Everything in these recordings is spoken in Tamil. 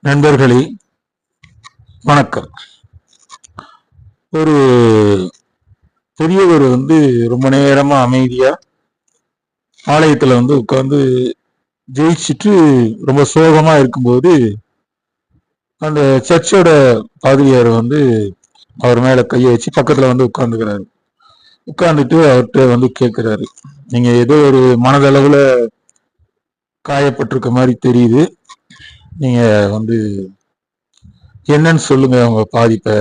நண்பர்களே வணக்கம். ஒரு பெரியவர் வந்து ரொம்ப நேரமா அமைதியா ஆலயத்துல வந்து உட்கார்ந்து ஜெயிச்சுட்டு ரொம்ப சோகமா இருக்கும்போது அந்த சர்ச்சோட பாதிரியார் வந்து அவர் மேல கையை வச்சு பக்கத்துல வந்து உட்கார்ந்துக்கிறாரு. உட்கார்ந்துட்டு அவர்கிட்ட வந்து கேட்கிறாரு நீங்க ஏதோ ஒரு மனதளவுல காயப்பட்டிருக்க மாதிரி தெரியுது. நீங்க வந்து என்னன்னு சொல்லுங்க அவங்க பாதிப்பை.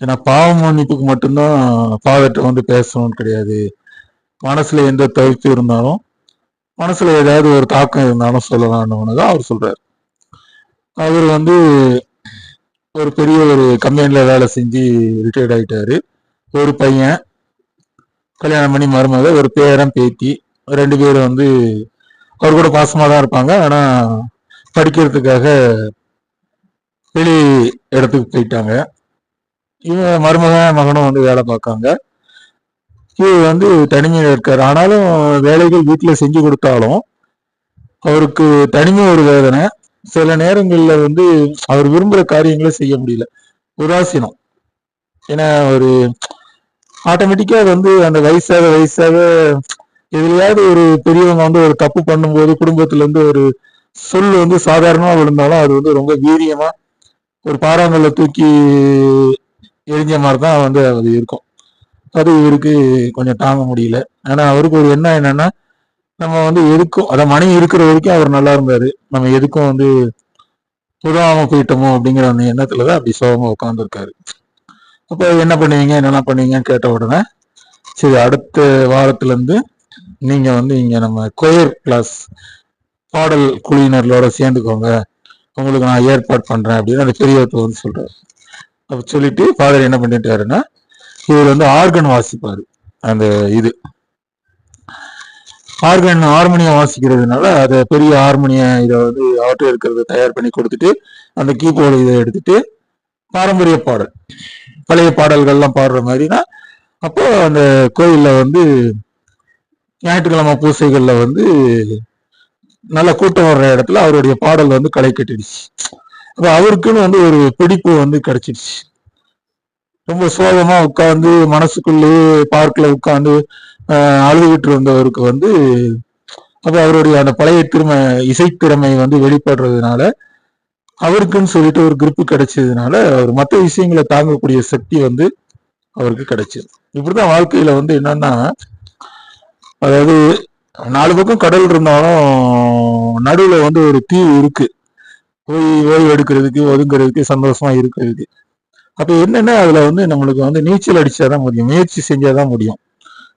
ஏன்னா பாவ மன்னிப்புக்கு மட்டும்தான் பாவத்தை வந்து பேசணும்னு கிடையாது. மனசுல எந்த தவிர்த்து இருந்தாலும் மனசுல ஏதாவது ஒரு தாக்கம் இருந்தாலும் சொல்லலாம்னு தான் அவர் சொல்றாரு. அவர் வந்து ஒரு பெரிய ஒரு கம்பெனில வேலை செஞ்சு ரிட்டையர்ட் ஆயிட்டாரு. ஒரு பையன் கல்யாணம் பண்ணி மருமக ஒரு பேரன் பேத்தி ரெண்டு பேரும் வந்து அவர் கூட பாசமாக தான் இருப்பாங்க. ஆனால் படிக்கிறதுக்காக வெளி இடத்துக்கு போயிட்டாங்க. இவன் மருமகன் மகனும் வந்து வேலை பார்க்காங்க. இவர் வந்து தனிமையில் இருக்கார். ஆனாலும் வேலைகள் வீட்டில் செஞ்சு கொடுத்தாலும் அவருக்கு தனிமை ஒரு வேதனை. சில நேரங்களில் வந்து அவர் விரும்புகிற காரியங்களை செய்ய முடியல. உதாசீனம். ஏன்னா ஒரு ஆட்டோமேட்டிக்காக அது வந்து அந்த வயசாக வயசாக எதுலையாவது ஒரு பெரியவங்க வந்து ஒரு தப்பு பண்ணும்போது குடும்பத்துல இருந்து ஒரு சொல் வந்து சாதாரணமா விழுந்தாலும் அது வந்து ரொம்ப வீரியமா ஒரு பாறாங்கல்ல தூக்கி எரிஞ்ச மாதிரி தான் வந்து அது இருக்கும். அது இவருக்கு கொஞ்சம் தாங்க முடியல. ஆனா அவருக்கு ஒரு எண்ணம் என்னன்னா நம்ம வந்து எதுக்கும் அத மணி இருக்கிற வரைக்கும் அவர் நல்லா இருந்தாரு. நம்ம எதுக்கும் வந்து உதவாம போயிட்டோமோ அப்படிங்கிற அந்த எண்ணத்துலதான் அப்படி சோகமா உட்காந்துருக்காரு அப்போ என்ன பண்ணுவீங்க? என்னென்ன பண்ணுவீங்கன்னு கேட்ட உடனே சரி அடுத்த வாரத்துல இருந்து நீங்க வந்து இங்க நம்ம கொயர் கிளாஸ் பாடல் குழுவினர்களோட சேர்ந்துக்கோங்க. உங்களுக்கு நான் ஏற்பாடு பண்றேன் அப்படின்னு அந்த பெரியவர்கிட்ட வந்து சொல்றாரு. அப்ப சொல்லிட்டு ஃபாதர் என்ன பண்ணிட்டாருன்னா இவர் வந்து ஆர்கன் வாசிப்பாரு. அந்த இது. ஆர்கன் ஹார்மோனியம் வாசிக்கிறதுனால அதை பெரிய ஹார்மோனிய இதை வந்து அவற்றை இருக்கிறத தயார் பண்ணி கொடுத்துட்டு அந்த கீபோர்டு இதை எடுத்துட்டு பாரம்பரிய பாடல். பழைய பாடல்கள்லாம் பாடுற மாதிரினா அப்போ அந்த கோயிலில் வந்து ஞாயிற்றுக்கிழமை பூசைகளில் வந்து நல்ல கூட்டம் வர்ற இடத்துல அவருடைய பாடல் வந்து களை கட்டிடுச்சு. அப்ப அவருக்குன்னு வந்து ஒரு பிடிப்பு வந்து கிடைச்சிடுச்சு. ரொம்ப சோகமா உட்கார்ந்து மனசுக்குள்ளேயே பார்க்ல உட்கார்ந்து அழுதுகிட்டு இருந்தவருக்கு வந்து அப்ப அவருடைய அந்த பழைய திறமை இசைத்திறமை வந்து வெளிப்படுறதுனால அவருக்குன்னு சொல்லிட்டு ஒரு grip கிடைச்சதுனால அவர் மற்ற விஷயங்களை தாங்கக்கூடிய சக்தி வந்து அவருக்கு கிடைச்சது. இப்படிதான் வாழ்க்கையில வந்து என்னன்னா அதாவது நாலு பக்கம் கடல் இருந்தாலும் நடுவில் வந்து ஒரு தீவு இருக்கு. போய் ஓய்வு எடுக்கிறதுக்கு ஒதுங்கிறதுக்கு சந்தோஷமா இருக்கிறதுக்கு. அப்போ என்னென்ன அதில் வந்து நம்மளுக்கு வந்து நீச்சல் அடிச்சாதான் முடியும். முயற்சி செஞ்சாதான் முடியும்.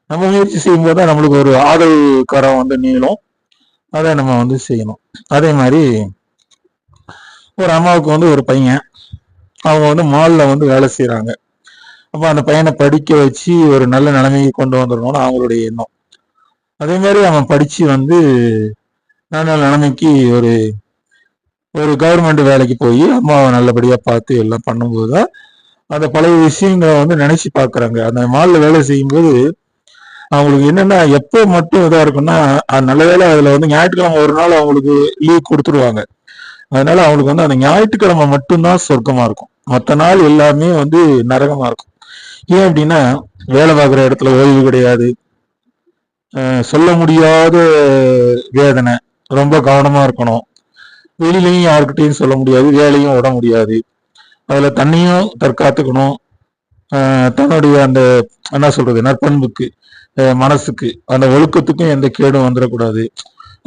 நம்ம முயற்சி செய்யும் போது நம்மளுக்கு ஒரு ஆதரவு கரம் வந்து நீளும். அதை நம்ம வந்து செய்யணும். அதே மாதிரி ஒரு அம்மாவுக்கு வந்து ஒரு பையன். அவங்க வந்து மாலில் வந்து வேலை செய்கிறாங்க அப்போ அந்த பையனை படிக்க வச்சு ஒரு நல்ல நிலைமைக்கு கொண்டு வந்துடணும்னு அவங்களுடைய எண்ணம். அதே மாதிரி அவன் படிச்சு வந்து நல்ல நிலைமைக்கு ஒரு ஒரு கவர்மெண்ட் வேலைக்கு போய் அம்மாவை நல்லபடியாக பார்த்து எல்லாம் பண்ணும்போது தான் அந்த பழைய விஷயங்களை வந்து நினைச்சு பார்க்குறாங்க. அந்த மாலில் வேலை செய்யும்போது அவங்களுக்கு என்னென்னா எப்போ மட்டும் இதாக இருக்குன்னா நல்ல வேலை அதில் வந்து ஞாயிற்றுக்கிழமை ஒரு நாள் அவங்களுக்கு லீவ் கொடுத்துருவாங்க. அதனால அவங்களுக்கு வந்து அந்த ஞாயிற்றுக்கிழமை மட்டும்தான் சொர்க்கமாக இருக்கும். மற்ற நாள் எல்லாமே வந்து நரகமாக இருக்கும். ஏன் அப்படின்னா வேலை பார்க்குற இடத்துல ஓய்வு கிடையாது. சொல்ல முடியாத வேதனை. ரொம்ப கவனமாக இருக்கணும். வெளியிலையும் யாருக்கிட்டையும் சொல்ல முடியாது. வேலையும் விட முடியாது. அதில் தண்ணியும் தற்காத்துக்கணும். தன்னுடைய அந்த என்ன சொல்கிறது நற்பண்புக்கு மனசுக்கு அந்த ஒழுக்கத்துக்கும் எந்த கேடும் வந்துடக்கூடாது.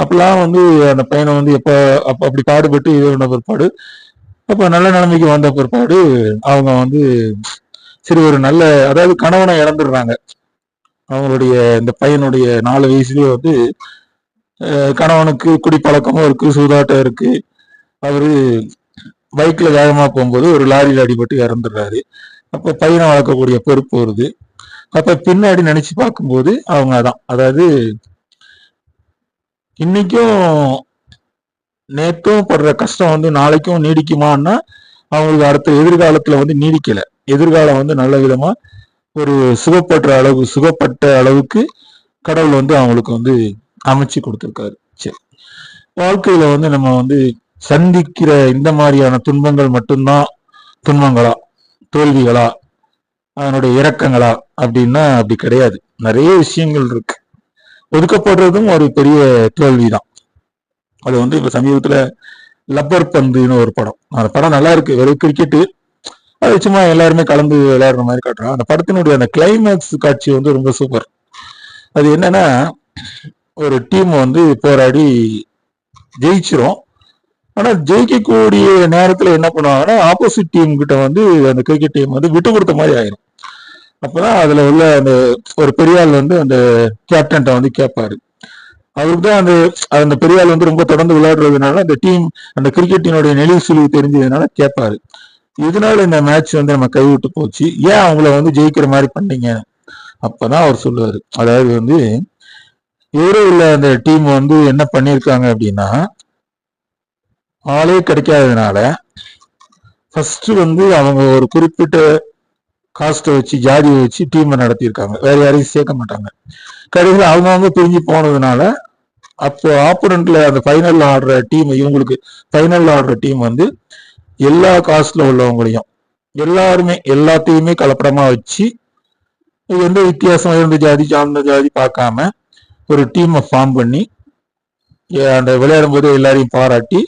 அப்பெல்லாம் வந்து அந்த பையனை வந்து எப்போ அப்போ அப்படி பாடுபட்டு இது பண்ண பிற்பாடு அப்போ நல்ல நிலைமைக்கு வந்த பிற்பாடு அவங்க வந்து சரி ஒரு நல்ல அதாவது கணவனை இழந்துடுறாங்க. அவங்களுடைய இந்த பையனுடைய நாலு வயசுலயே வந்து கணவனுக்கு குடிப்பழக்கமும் இருக்கு சூதாட்டம் இருக்கு. அவரு பைக்ல வேகமா போகும்போது ஒரு லாரியில் அடிபட்டு இறந்துடுறாரு. அப்ப பையனை வளர்க்கக்கூடிய பொறுப்பு வருது. அப்ப பின்னாடி நினைச்சு பார்க்கும்போது அவங்க அதான். அதாவது இன்னைக்கும் நேற்றும் படுற கஷ்டம் வந்து நாளைக்கும் நீடிக்குமான்னா அவங்களுக்கு அடுத்த எதிர்காலத்துல வந்து நீடிக்கல. எதிர்காலம் வந்து நல்ல விதமா ஒரு சுகப்பற்ற அளவு சுகப்பட்ட அளவுக்கு கடவுள் வந்து அவங்களுக்கு வந்து அமைச்சு கொடுத்துருக்காரு. சரி. வாழ்க்கையில வந்து நம்ம வந்து சந்திக்கிற இந்த மாதிரியான துன்பங்கள் மட்டும்தான் துன்பங்களா? தோல்விகளா? அதனுடைய இறக்கங்களா அப்படின்னா அப்படி கிடையாது. நிறைய விஷயங்கள் இருக்கு. ஒதுக்கப்படுறதும் ஒரு பெரிய தோல்விதான். அது வந்து இப்ப சமீபத்துல லப்பர் பந்துன்னு ஒரு படம். அந்த படம் நல்லா இருக்கு. வெறும் கிரிக்கெட்டு அது சும்மா எல்லாருமே கலந்து விளையாடுற மாதிரி காட்டுறான். அந்த படத்தினுடைய அந்த கிளைமேக்ஸ் காட்சி வந்து ரொம்ப சூப்பர் அது என்னன்னா ஒரு டீம் வந்து போராடி ஜெயிச்சிரும். ஆனால் ஜெயிக்கக்கூடிய நேரத்தில் என்ன பண்ணுவாங்கன்னா ஆப்போசிட் டீம் கிட்ட வந்து அந்த கிரிக்கெட் டீம் வந்து விட்டு கொடுத்த மாதிரி ஆயிரும். அப்பதான் அதுல உள்ள அந்த ஒரு பெரியாள் வந்து அந்த கேப்டன்ட்ட வந்து கேட்பாரு அவருக்கு தான் அந்த அந்த பெரியாள் வந்து ரொம்ப தொடர்ந்து விளையாடுறதுனால அந்த டீம் அந்த கிரிக்கெட்டினுடைய நெளிவு சுழிவு தெரிஞ்சதுனால கேட்பாரு இதனால இந்த மேட்ச் வந்து நம்ம கைவிட்டு போச்சு? ஏன் அவங்கள வந்து ஜெயிக்கிற மாதிரி பண்ணீங்க? அப்பதான் அவர் சொல்லுவாரு. அதாவது வந்து இவரே உள்ள அந்த டீம் வந்து என்ன பண்ணிருக்காங்க அப்படின்னா ஆளே கிடைக்காததுனால ஃபர்ஸ்ட் வந்து அவங்க ஒரு குறிப்பிட்ட காஸ்ட்டை வச்சு ஜாதியை வச்சு டீமை நடத்தியிருக்காங்க. வேற யாரையும் சேர்க்க மாட்டாங்க. கடைசியில் அவங்கவுங்க பிரிஞ்சு போனதுனால அப்போ ஆப்போனண்ட்ல அந்த ஃபைனல்ல ஆடுற டீம் இவங்களுக்கு ஃபைனல்ல ஆடுற டீம் வந்து எல்லா காஸ்ட்ல உள்ளவங்களையும் எல்லாருமே எல்லாத்தையுமே கலப்படமா வச்சு இது எந்த வித்தியாசம் இருந்த ஜாதி சார்ந்த ஜாதி பார்க்காம ஒரு டீமை ஃபார்ம் பண்ணி அந்த விளையாடும் போது எல்லாரையும் பாராட்டி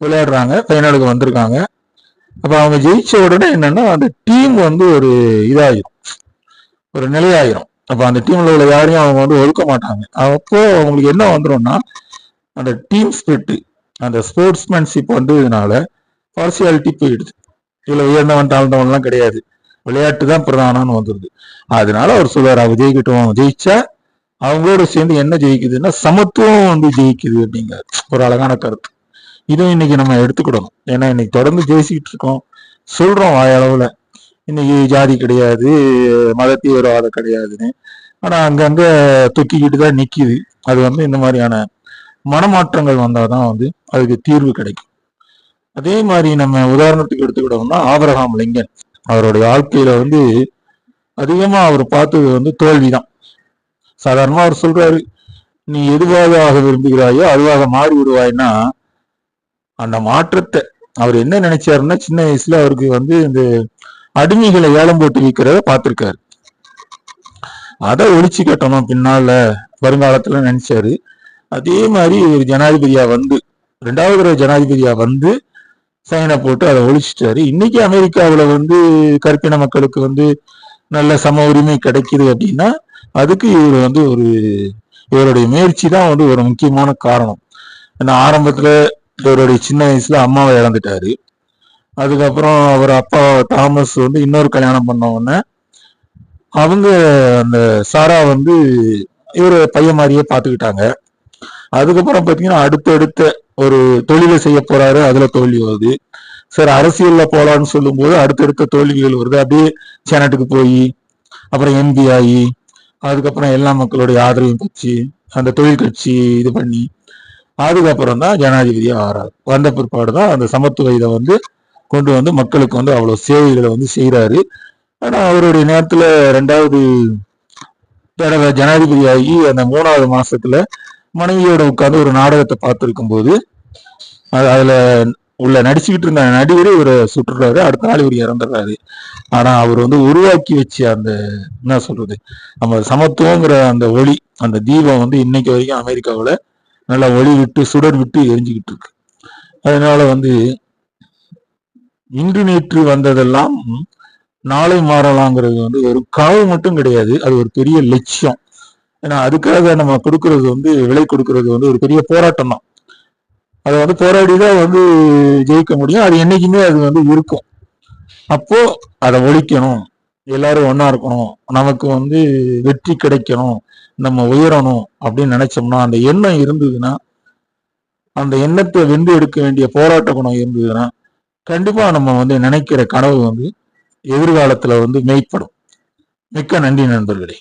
விளையாடுறாங்க ஃபைனலுக்கு வந்திருக்காங்க. அப்போ அவங்க ஜெயிச்ச உடனே என்னன்னா அந்த டீம் வந்து ஒரு இதாயிரும். ஒரு நிலையாயிரும். அப்போ அந்த டீம்ல உள்ள யாரையும் அவங்க வந்து ஒதுக்க மாட்டாங்க. அப்போ அவங்களுக்கு என்ன வந்துரும்னா அந்த டீம் ஸ்பிரிட் அந்த ஸ்போர்ட்ஸ்மேன்ஷிப் வந்ததுனால பார்சியாலிட்டி போயிடுது. இதில் உயர்ந்தவன் தாழ்ந்தவன்லாம் கிடையாது. விளையாட்டு தான் பிரதானம்னு வந்துடுது அதனால அவர் சொல்றாரு அவங்க ஜெயிக்கட்டும் ஜெயிச்சா அவங்களோட சேர்ந்து என்ன ஜெயிக்குதுன்னா சமத்துவம் வந்து ஜெயிக்குது அப்படிங்கிறது ஒரு அழகான கருத்து. இதுவும் இன்னைக்கு நம்ம எடுத்துக்கிடணும். ஏன்னா இன்னைக்கு தொடர்ந்து பேசிக்கிட்டு இருக்கோம். சொல்றோம் வாயளவுல. இன்னைக்கு ஜாதி கிடையாது மத தீவிரவாதம் கிடையாதுன்னு. ஆனா அங்கங்க தொக்கிக்கிட்டு தான் நிக்குது. அது வந்து இந்த மாதிரியான மனமாற்றங்கள் வந்தாதான் வந்து அதுக்கு தீர்வு கிடைக்கும். அதே மாதிரி நம்ம உதாரணத்துக்கு எடுத்துக்கிட்டோம்னா ஆபரகாம் லிங்கன். அவருடைய வாழ்க்கையில வந்து அதிகமா அவர் பார்த்தது வந்து தோல்விதான். சாதாரணமா அவர் சொல்றாரு நீ எதுவாக ஆக விரும்புகிறாயோ அதுவாக மாறி விடுவாய்னா அந்த மாற்றத்தை அவர் என்ன நினைச்சாருன்னா சின்ன வயசுல அவருக்கு வந்து இந்த அடிமைகளை ஏலம் போட்டு விற்கிறத பார்த்திருக்காரு. அதை ஒழிச்சு கட்டணும் பின்னால வருங்காலத்துல நினைச்சாரு. அதே மாதிரி ஒரு ஜனாதிபதியா வந்து ரெண்டாவது தடவை ஜனாதிபதியா வந்து சைனை போட்டு அதை ஒழிச்சிட்டாரு. இன்னைக்கு அமெரிக்காவில் வந்து கற்பின மக்களுக்கு வந்து நல்ல சம உரிமை கிடைக்குது அப்படின்னா அதுக்கு இவர் வந்து ஒரு இவருடைய முயற்சி தான் வந்து ஒரு முக்கியமான காரணம். ஏன்னா ஆரம்பத்தில் இவருடைய சின்ன வயசுல அம்மாவை இழந்துட்டாரு அதுக்கப்புறம் அவர் அப்பா தாமஸ் வந்து இன்னொரு கல்யாணம் பண்ண உடனே அவங்க அந்த சாரா வந்து இவர் பையன் மாதிரியே பார்த்துக்கிட்டாங்க. அதுக்கப்புறம் பார்த்தீங்கன்னா அடுத்தடுத்த ஒரு தொழிலை செய்ய போறாரு அதுல தோல்வி வருது. சார் அரசியல்ல போலான்னு சொல்லும்போது அடுத்தடுத்த தோல்விகள் வருது. அப்படியே செனட்டுக்கு போய் அப்புறம் எம்பி ஆகி அதுக்கப்புறம் எல்லா மக்களுடைய ஆதரவையும் பெற்று அந்த தொழில் கட்சி இது பண்ணி அதுக்கப்புறம் தான் ஜனாதிபதியா ஆறாரு. வந்த பிற்பாடு தான் அந்த சமத்துவ இதை வந்து கொண்டு வந்து மக்களுக்கு வந்து அவ்வளவு சேவைகளை வந்து செய்யறாரு ஆனா அவருடைய நேரத்துல ரெண்டாவது தடவை ஜனாதிபதி ஆகி அந்த மூணாவது மாசத்துல மனைவியோட உட்கார்ந்து ஒரு நாடகத்தை பார்த்துருக்கும் போது அதில் உள்ள நடிச்சுக்கிட்டு இருந்த நடிகர் இவரை சுட்டுறாரு. அடுத்த நாள் இவர் இறந்துடுறாரு. ஆனால் அவர் வந்து உருவாக்கி வச்ச அந்த என்ன சொல்றது நம்ம சமத்துவங்கிற அந்த ஒளி அந்த தீபம் வந்து இன்னைக்கு வரைக்கும் அமெரிக்காவில் நல்லா ஒளி விட்டு சுடர் விட்டு எரிஞ்சுக்கிட்டு இருக்கு. அதனால வந்து இன்று நேற்று வந்ததெல்லாம் நாளை மாறலாங்கிறது வந்து ஒரு கனவு மட்டும் கிடையாது. அது ஒரு பெரிய லட்சியம். ஏன்னா அதுக்காக நம்ம கொடுக்கறது வந்து விலை கொடுக்கறது வந்து ஒரு பெரிய போராட்டம் தான் அதை வந்து போராடி தான் வந்து ஜெயிக்க முடியும். அது என்னைக்குமே அது வந்து இருக்கும். அப்போ அதை ஒழிக்கணும். எல்லாரும் ஒன்றா இருக்கணும். நமக்கு வந்து வெற்றி கிடைக்கணும். நம்ம உயரணும் அப்படின்னு நினைச்சோம்னா அந்த எண்ணம் இருந்ததுன்னா அந்த எண்ணத்தை வென்று எடுக்க வேண்டிய போராட்ட குணம் இருந்ததுன்னா கண்டிப்பா நம்ம வந்து நினைக்கிற கனவு வந்து எதிர்காலத்துல வந்து மெய்ப்படும். மிக்க நன்றி நண்பர்களே.